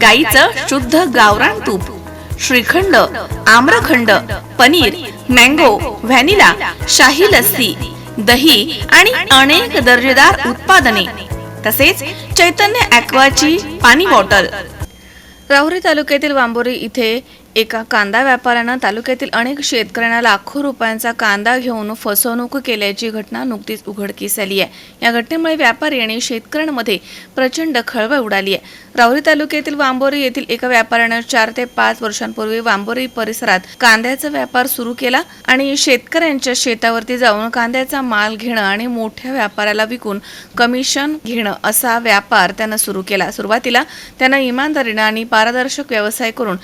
गाईचं शुद्ध गावरान तूप श्रीखंड आम्रखंड पनीर मँगो व्हॅनिला शाही लस्सी दही आणि अनेक दर्जेदार उत्पादने तसेच चैतन्य ॲक्वाची पाणी बॉटल. राहुरी तालुक्यातील वांबोरी इथे एका कांदा व्यापाऱ्यानं तालुक्यातील अनेक शेतकऱ्यांना लाखो रुपयांचा कांदा घेऊन फसवणूक केल्याची घटना नुकतीच उघडकीस आली आहे. या घटनेमुळे व्यापारी आणि शेतकऱ्यांमध्ये प्रचंड खळबळ उडाली आहे. राहुरी तालुक्यातील वांबोरी येथील एका व्यापाऱ्यानं चार ते पाच वर्षांपूर्वी वांबोरी परिसरात कांद्याचा व्यापार सुरू केला आणि शेतकऱ्यांच्या शेतावरती जाऊन कांद्याचा माल घेणं आणि मोठ्या व्यापाऱ्याला विकून कमिशन घेणं असा व्यापार त्यानं सुरू केला. सुरुवातीला त्यानं इमानदारीनं आणि पारदर्शक व्यवसाय करून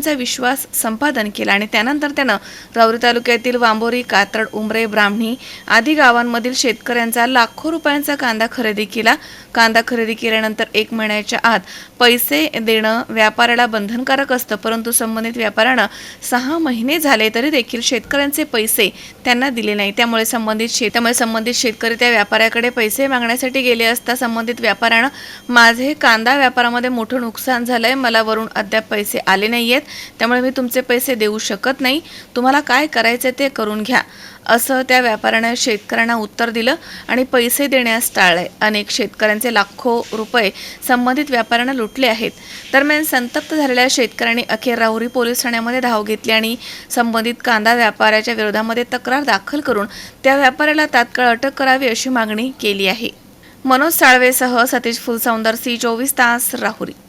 लोकांचा विश्वास संपादन केला आणि त्यानंतर त्यानं राऊरी तालुक्यातील वांबोरी कात्रड उमरे ब्राह्मणी आदी गावांमधील शेतकऱ्यांचा लाखो रुपयांचा कांदा खरेदी केला. कांदा खरेदी केल्यानंतर एक महिन्याच्या आत पैसे देणं व्यापाऱ्याला बंधनकारक असतं परंतु संबंधित व्यापाऱ्यानं सहा महिने झाले तरी देखील शेतकऱ्यांचे पैसे त्यांना दिले नाही. त्यामुळे संबंधित शेत त्यामुळे संबंधित शेतकरी त्या व्यापाऱ्याकडे पैसे मागण्यासाठी गेले असता संबंधित व्यापाऱ्यानं माझे कांदा व्यापारामध्ये मोठं नुकसान झालंय मला वरून अद्याप पैसे आले नाही आहेत त्यामुळे मी तुमचे पैसे देऊ शकत नाही. तुम्हाला काय करायचे ते करून घ्या. असं त्या व्यापाऱ्यानं शेतकऱ्यांना उत्तर दिलं आणि पैसे देण्यास टाळले. अनेक शेतकऱ्यांचे लाखो रुपये संबंधित व्यापाऱ्यांना लुटले आहेत. दरम्यान संतप्त झालेल्या शेतकऱ्यांनी अखेर राहुरी पोलीस ठाण्यामध्ये धाव घेतली आणि संबंधित कांदा व्यापाऱ्याच्या विरोधामध्ये तक्रार दाखल करून त्या व्यापाऱ्याला तात्काळ अटक करावी अशी मागणी केली आहे. मनोज साळवेसह सतीश फुलसौंदर सी चोवीस तास राहुरी.